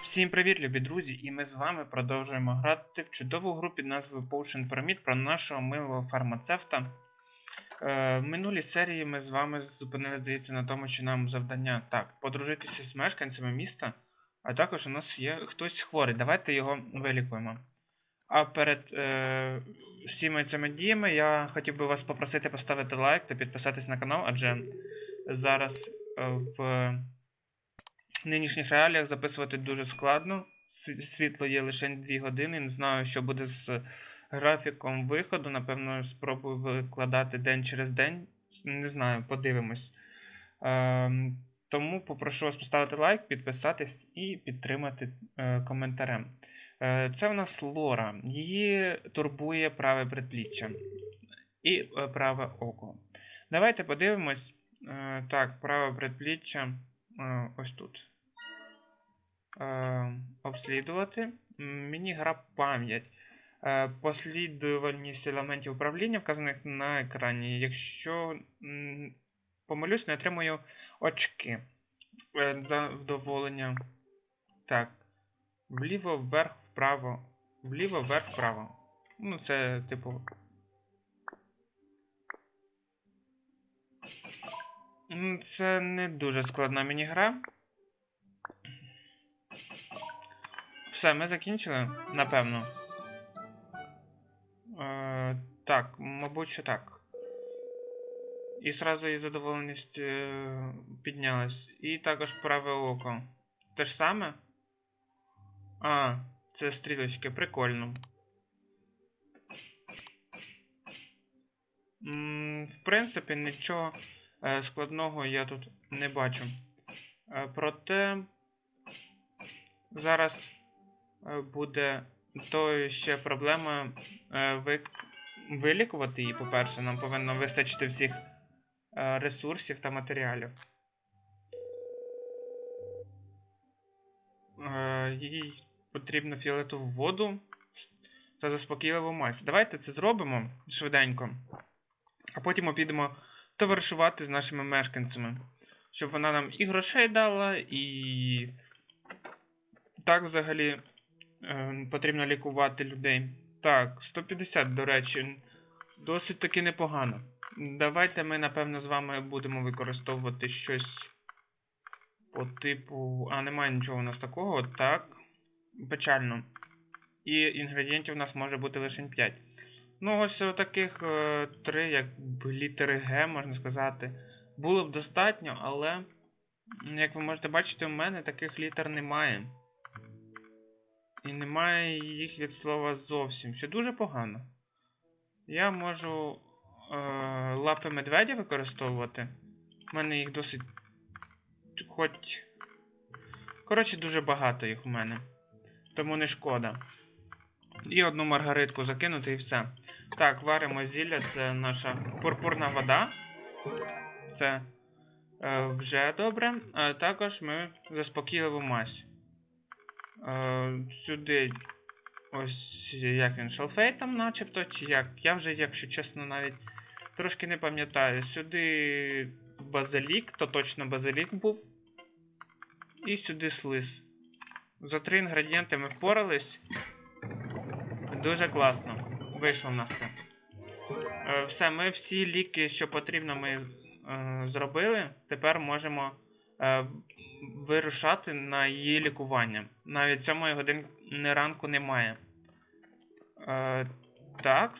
Всім привіт, любі друзі! І ми з вами продовжуємо грати в чудову гру під назвою Potion Pyramid про нашого милого фармацевта. Е, в минулій серії ми з вами зупинили, здається, на тому, що нам завдання так, подружитися з мешканцями міста, а також у нас є хтось хворий. Давайте його вилікуємо. А перед е, всіми цими діями я хотів би вас попросити поставити лайк та підписатись на канал, адже зараз е, в нинішніх реаліях записувати дуже складно. Світло є лише 2 години. Не знаю, що буде з графіком виходу. Напевно, спробую викладати день через день. Не знаю, подивимось. Ем, тому попрошу вас поставити лайк, підписатись і підтримати е, коментарем. Е, це в нас Лора. Її турбує праве предпліччя і е, праве око. Давайте подивимось. Так, праве предпліччя. Ось тут. Е, обслідувати. Мені гра пам'ять. Е, послідовність елементів управління, вказаних на екрані. Якщо м, помилюсь, не отримую очки. Е, задоволення. Так. Вліво, вверх, вправо. Вліво, вверх, вправо. Ну, це, типу. Це не дуже складна міні-гра. Все, ми закінчили, напевно. Е, так, мабуть, що так. І зразу її задоволеність е, піднялась. І також праве око. Те ж саме? А, це стрілочки, прикольно. М, в принципі, нічого е, складного я тут не бачу. Е, проте зараз буде то ще проблема е, ви... вилікувати її, по-перше, нам повинно вистачити всіх е, ресурсів та матеріалів. Е, їй потрібно фіолетову воду та заспокійливу мазь. Давайте це зробимо швиденько, а потім ми підемо товаришувати з нашими мешканцями, щоб вона нам і грошей дала, і так взагалі е, потрібно лікувати людей. Так, 150, до речі, досить таки непогано. Давайте ми, напевно, з вами будемо використовувати щось по типу. А, немає нічого у нас такого. Так. Печально. І інгредієнтів у нас може бути лише 5. Ну, ось таких е, три, як літери Г, можна сказати. Було б достатньо, але, як ви можете бачити, у мене таких літер немає. І немає їх від слова зовсім, що дуже погано. Я можу е, лапи медведя використовувати. У мене їх досить. Хоч. Коротше, дуже багато їх у мене. Тому не шкода. І одну маргаритку закинути і все. Так, варимо зілля, це наша пурпурна вода. Це е, вже добре. А також ми заспокійливу мазь. Е, сюди ось як він, шалфей там начебто, чи як. Я вже, якщо чесно, навіть трошки не пам'ятаю. Сюди базилік, то точно базилік був. І сюди слиз. За три інгредієнти ми впорались. Дуже класно. Вийшло в нас це. Е, все, ми всі ліки, що потрібно, ми е, зробили. Тепер можемо е, вирушати на її лікування. Навіть сьомої години ранку немає. Е, так.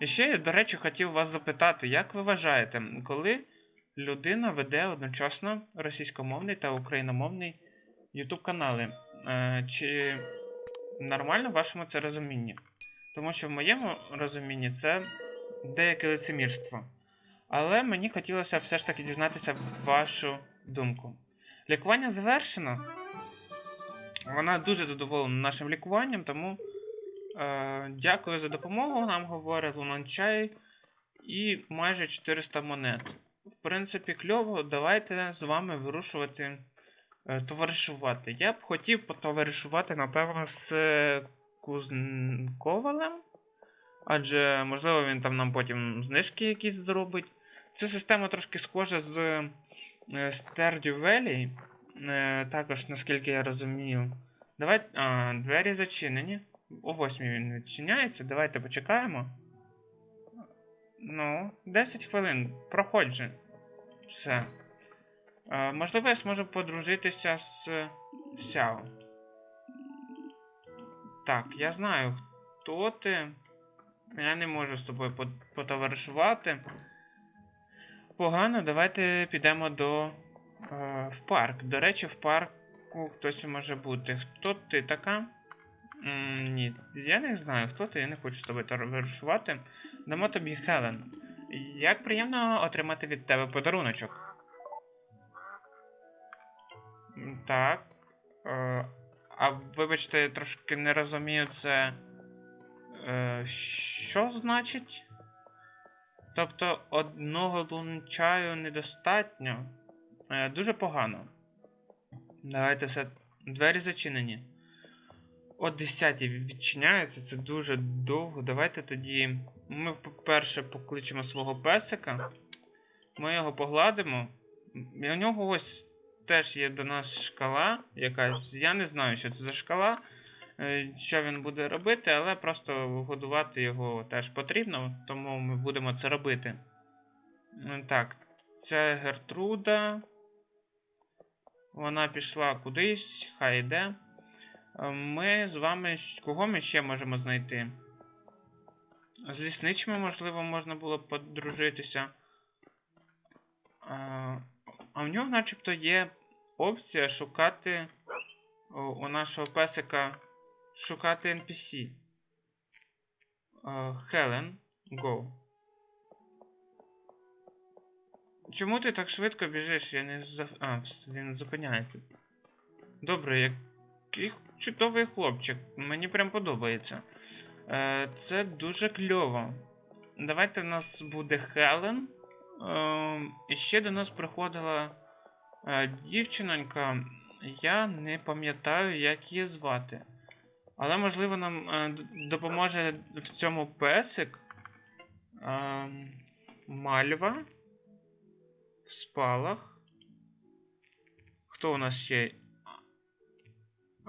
І ще до речі, хотів вас запитати, як ви вважаєте, коли людина веде одночасно російськомовний та україномовний YouTube канали, е, чи нормально в вашому це розумінні? Тому що в моєму розумінні це деяке лицемірство. Але мені хотілося все ж таки дізнатися вашу думку. Лікування завершено. Вона дуже задоволена нашим лікуванням, тому е, дякую за допомогу. Нам говорить Лунанчай і майже 400 монет. В принципі, кльово, давайте з вами вирушувати, е, товаришувати. Я б хотів потоваришувати, напевно, з е, Кузковалем. Адже, можливо, він там нам потім знижки якісь зробить. Ця система трошки схожа з Stardew Valley. Е, також, наскільки я розумію. Давай. А, двері зачинені. О 8 він відчиняється. Давайте почекаємо. Ну, 10 хвилин. Проходь же. Все. Е, можливо, я зможу подружитися з Сяо. Так, я знаю, хто ти. Я не можу з тобою по- потоваришувати. Погано, давайте підемо до. Е, в парк. До речі, в парку хтось може бути. Хто ти така? М, ні, я не знаю, хто ти, я не хочу з тобою товаришувати. Дамо тобі Хелен. Як приємно отримати від тебе подаруночок. Так. Е, а вибачте, я трошки не розумію це. Е, що значить? Тобто одного лунчаю недостатньо. Е, дуже погано. Давайте все. Двері зачинені. О 10 відчиняється, це дуже довго. Давайте тоді. Ми, по-перше, покличемо свого песика. Ми його погладимо. У нього ось теж є до нас шкала якась. Я не знаю, що це за шкала, що він буде робити, але просто годувати його теж потрібно, тому ми будемо це робити. Так, це Гертруда. Вона пішла кудись, хай йде. Е, Ми з вами. Кого ми ще можемо знайти? З лісничими, можливо, можна було подружитися. А в нього, начебто, є опція шукати у нашого песика шукати NPC. Хелен, go. Чому ти так швидко біжиш? Я не за... А, він зупиняється. Добре, який чудовий хлопчик. Мені прям подобається. Е, це дуже кльово. Давайте в нас буде Хелен. Е, і ще до нас приходила е, дівчинонька. Я не пам'ятаю, як її звати. Але, можливо, нам е, допоможе в цьому песик. Е, Мальва. В спалах. Хто у нас ще?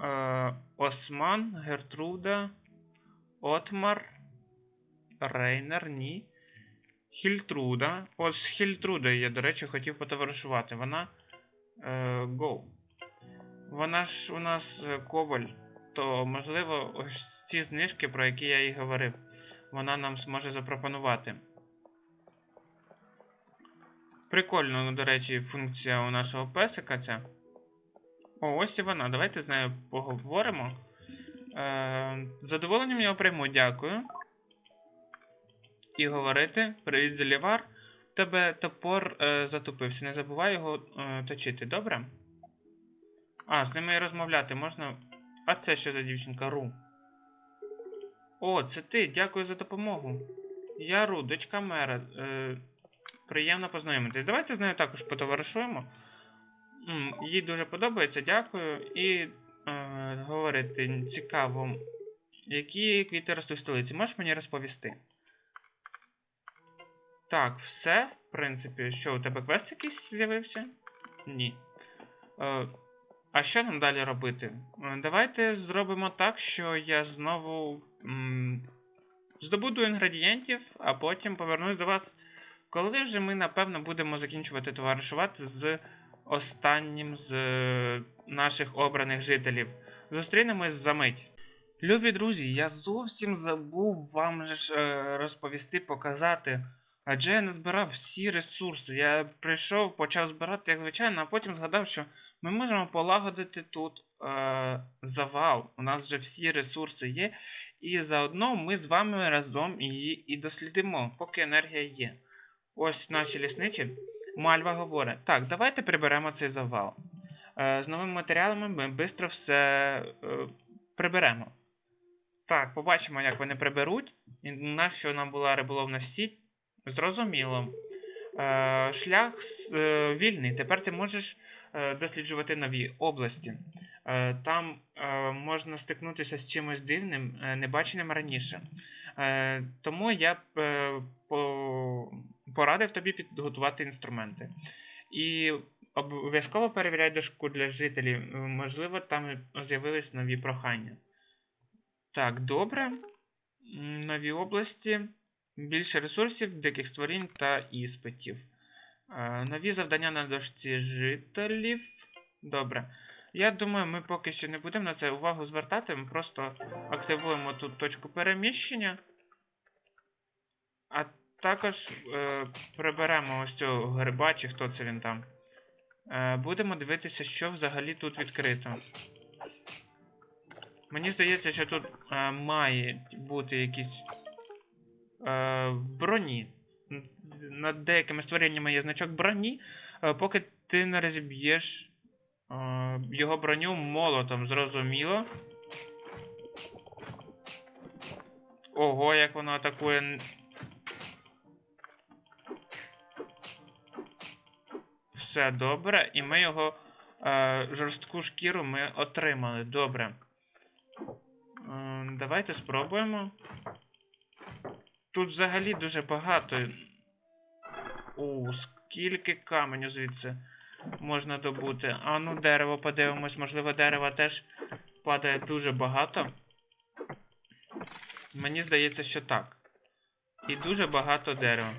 Е, Осман, Гертруда, Отмар, Рейнер, ні. Хільтруда. От з Хільтрудою я, до речі, хотів потоваришувати. Вона. Е, Go. Вона ж у нас е, коваль. То, можливо, ось ці знижки, про які я і говорив, вона нам зможе запропонувати. Прикольно, ну, до речі, функція у нашого песика ця. О, ось і вона. Давайте з нею поговоримо. Е, задоволенням його прийму, дякую. І говорити. Привіт, Зелівар. Тебе топор е, затупився. Не забувай його е, точити, добре? А, з ними і розмовляти можна. А це що за дівчинка Ру? О, це ти. Дякую за допомогу. Я Ру, дочка мера. Е, приємно познайомитись. Давайте з нею також потоваришуємо. Їй дуже подобається, дякую. І е, говорити цікаво, які квіти ростуть в столиці. Можеш мені розповісти? Так, все, в принципі, що у тебе квест якийсь з'явився? Ні. Е, а що нам далі робити? Е, Давайте зробимо так, що я знову м, здобуду інгредієнтів, а потім повернусь до вас, коли вже ми, напевно, будемо закінчувати товаришувати з останнім з е, наших обраних жителів. Зустрінемось за мить. Любі друзі, я зовсім забув вам ж, е, розповісти, показати. Адже я не збирав всі ресурси. Я прийшов, почав збирати, як звичайно, а потім згадав, що ми можемо полагодити тут е, завал. У нас вже всі ресурси є. І заодно ми з вами разом її і дослідимо, поки енергія є. Ось наші лісничі. Мальва говорить: так, давайте приберемо цей завал. Е, з новими матеріалами ми швидко все е, приберемо. Так, побачимо, як вони приберуть. І на що нам була риболовна сіть. Зрозуміло. Е, шлях е, вільний. Тепер ти можеш е, досліджувати нові області. Там можна стикнутися з чимось дивним, небаченим раніше. Тому я порадив тобі підготувати інструменти. І Обов'язково перевіряй дошку для жителів. Можливо, там з'явились нові прохання. Так, добре. Нові області. Більше ресурсів, диких створінь та іспитів. Е, Нові завдання на дошці жителів. Добре. Я думаю, ми поки що не будемо на це увагу звертати. Ми просто активуємо тут точку переміщення. А також е, приберемо ось цього гриба, чи хто це він там. Е, будемо дивитися, що взагалі тут відкрито. Мені здається, що тут е, має бути якісь е, броні. Н- Над деякими створеннями є значок броні, е, поки ти не розіб'єш е, його броню молотом, зрозуміло. Ого, як воно атакує. Все добре, і ми його е, жорстку шкіру ми отримали. Добре. Е, давайте спробуємо. Тут взагалі дуже багато. О, скільки каменю звідси можна добути. А ну дерево подивимось, можливо, дерева теж падає дуже багато. Мені здається, що так. І дуже багато дерева.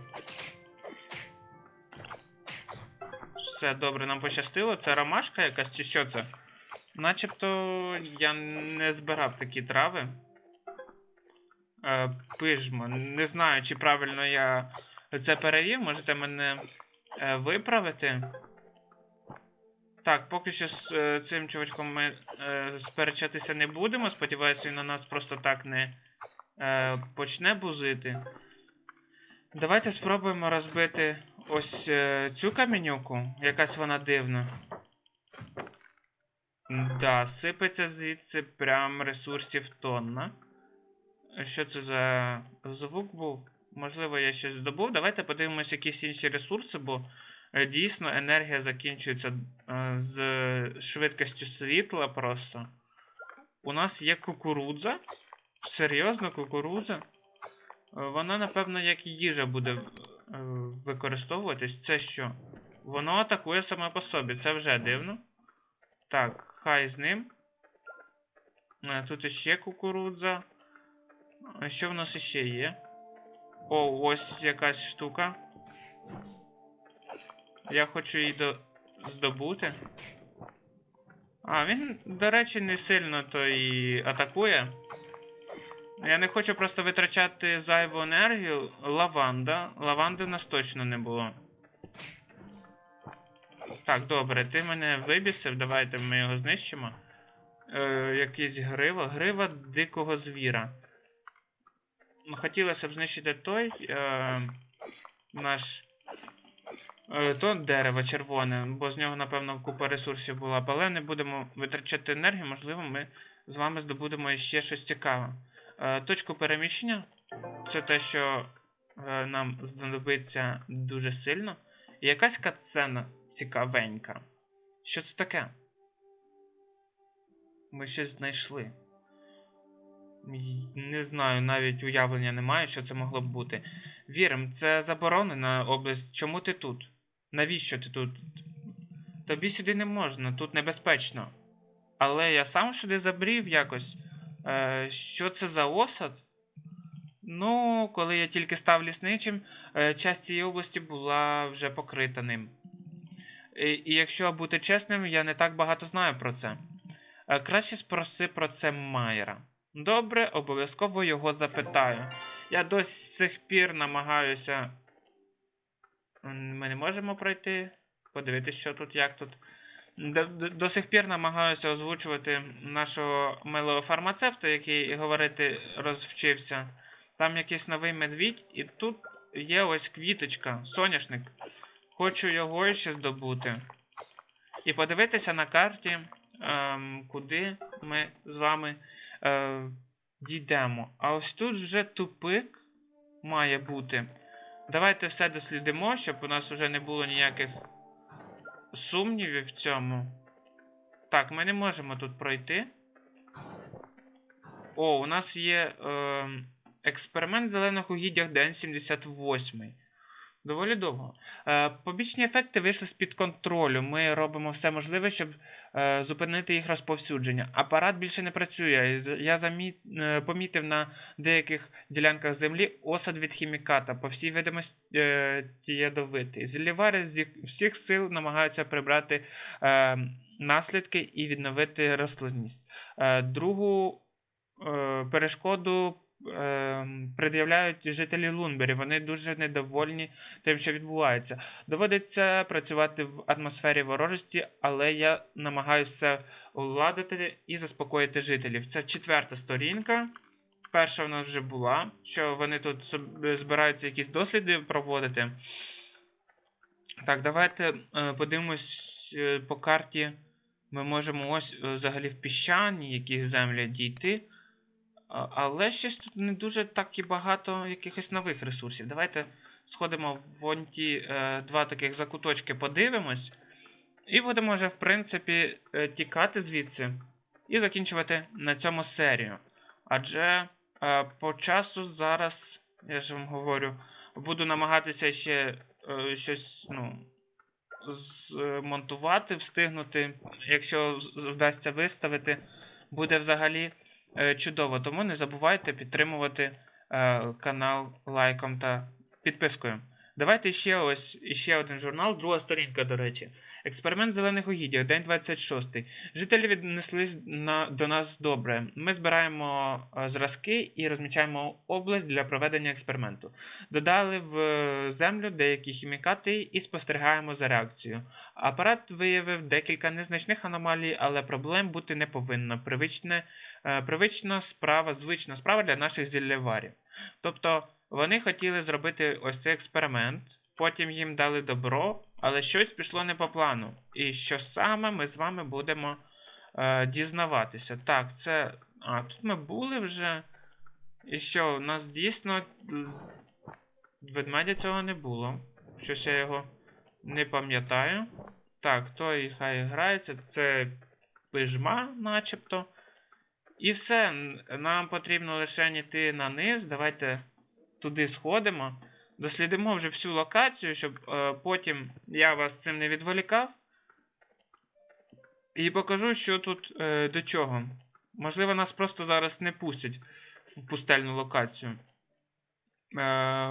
Все добре, нам пощастило. Це ромашка якась чи що це? Начебто я не збирав такі трави. Е, пижма. Не знаю, чи правильно я це перевів. Можете мене е, виправити. Так, поки що з е, цим чувачком ми сперечатися не будемо. Сподіваюся, він на нас просто так не почне бузити. Давайте спробуємо розбити ось цю камінюку. Якась вона дивна. Да, сипеться звідси прям ресурсів тонна. Що це за звук був? Можливо, я щось здобув. Давайте подивимося якісь інші ресурси, бо е, дійсно енергія закінчується е, з швидкістю світла просто. У нас є кукурудза. Серйозно, кукурудза. Е, Вона, напевно, як їжа буде використовуватись. Це що? Воно атакує саме по собі. Це вже дивно. Так, хай з ним. Тут іще кукурудза. Що в нас іще є? О, ось якась штука. Я хочу її до... здобути. А, він, до речі, не сильно то і атакує. Я не хочу просто витрачати зайву енергію. Лаванда. Лаванди нас точно не було. Так, добре, ти мене вибісив, давайте ми його знищимо. Е, якийсь грива. Грива дикого звіра. Хотілося б знищити той е, наш. Е, то дерево червоне, бо з нього, напевно, купа ресурсів була. Але не будемо витрачати енергію, можливо, ми з вами здобудемо ще щось цікаве. Е, точку переміщення це те, що е, нам знадобиться дуже сильно. І якась катсцена цікавенька. Що це таке? Ми щось знайшли. Не знаю, навіть уявлення не маю, що це могло б бути. Вірим, це заборонена область. Чому ти тут? Навіщо ти тут? Тобі сюди не можна, тут небезпечно. Але я сам сюди забрів якось. Е, що це за осад? Ну, коли я тільки став лісничим, е, часть цієї області була вже покрита ним. І, і якщо бути чесним, я не так багато знаю про це. Е, краще спроси про це Майера. Добре, обов'язково його запитаю. Я до сих пір намагаюся. Ми не можемо пройти. Подивитись, що тут, як тут. До, до, до сих пір намагаюся озвучувати нашого милого фармацевта, який говорити розвчився. Там якийсь новий медвідь, і тут є ось квіточка, соняшник. Хочу його ще здобути. І подивитися на карті, ем, куди ми з вами е, дійдемо. А ось тут вже тупик має бути. Давайте все дослідимо, щоб у нас вже не було ніяких сумнівів в цьому. Так, ми не можемо тут пройти. О, у нас є е, експеримент в зелених угіддях день 78. Доволі довго. Е, побічні ефекти вийшли з-під контролю. Ми робимо все можливе, щоб е, зупинити їх розповсюдження. Апарат більше не працює. Я замі... е, помітив на деяких ділянках землі осад від хіміката, по всій видимості ядовитий. Зілівари з всіх сил намагаються прибрати наслідки і відновити рослинність. Другу перешкоду пред'являють жителі Лунбері. Вони дуже недовольні тим, що відбувається. Доводиться працювати в атмосфері ворожості, але я намагаюся уладити і заспокоїти жителів. Це четверта сторінка. Перша в нас вже була, що вони тут збираються якісь досліди проводити. Так, давайте е, подивимось е, по карті. Ми можемо ось е, взагалі в піщані якісь землі дійти. Але щось тут не дуже так і багато якихось нових ресурсів. Давайте сходимо в ті е, два таких закуточки, подивимось. І будемо вже, в принципі, е, тікати звідси і закінчувати на цьому серію. Адже е, по часу зараз, я ж вам говорю, буду намагатися ще е, щось, ну. Змонтувати, встигнути, якщо вдасться виставити, буде взагалі чудово. Тому не забувайте підтримувати е, канал лайком та підпискою. Давайте ще ось іще один журнал, друга сторінка, до речі. Експеримент зелених угіддях, день 26. Жителі віднеслись на, до нас добре. Ми збираємо е, зразки і розмічаємо область для проведення експерименту. Додали в е, землю деякі хімікати і спостерігаємо за реакцією. Апарат виявив декілька незначних аномалій, але проблем бути не повинно. Привичне, е, привична справа, звична справа для наших зіллєварів. Тобто вони хотіли зробити ось цей експеримент, потім їм дали добро, але щось пішло не по плану. І що саме ми з вами будемо е, дізнаватися. Так, це. А, тут ми були вже. І що, у нас дійсно. Ведмедя цього не було. Щось я його не пам'ятаю. Так, той хай грається. Це пижма, начебто. І все. Нам потрібно лише йти на низ. Давайте туди сходимо. Дослідимо вже всю локацію, щоб е, потім я вас цим не відволікав. І покажу, що тут е, до чого. Можливо, нас просто зараз не пустять в пустельну локацію. Е,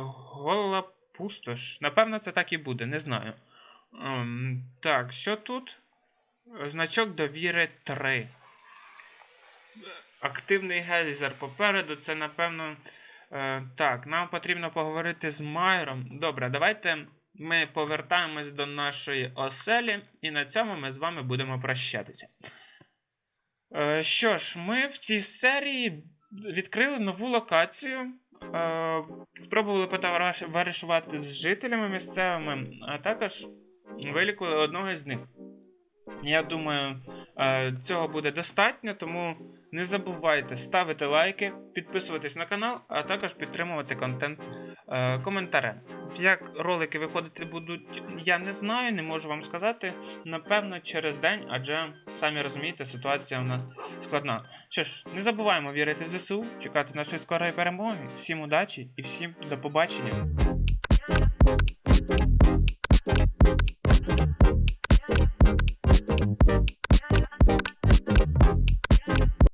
гола пустош. Напевно, це так і буде, не знаю. Ем, так, що тут? Значок довіри 3. Активний гейзер попереду. Це, напевно. Е, так, нам потрібно поговорити з Майером. Добре, давайте ми повертаємось до нашої оселі, і на цьому ми з вами будемо прощатися. Е, що ж, ми в цій серії відкрили нову локацію. Е, спробували потоваришувати з жителями місцевими, а також вилікували одного з них. Я думаю, е, цього буде достатньо, тому не забувайте ставити лайки, підписуватись на канал, а також підтримувати контент е, коментарем. Як ролики виходити будуть, я не знаю, не можу вам сказати. Напевно, через день, адже самі розумієте, ситуація у нас складна. Що ж, не забуваємо вірити в ЗСУ, чекати нашої скорої перемоги. Всім удачі і всім до побачення.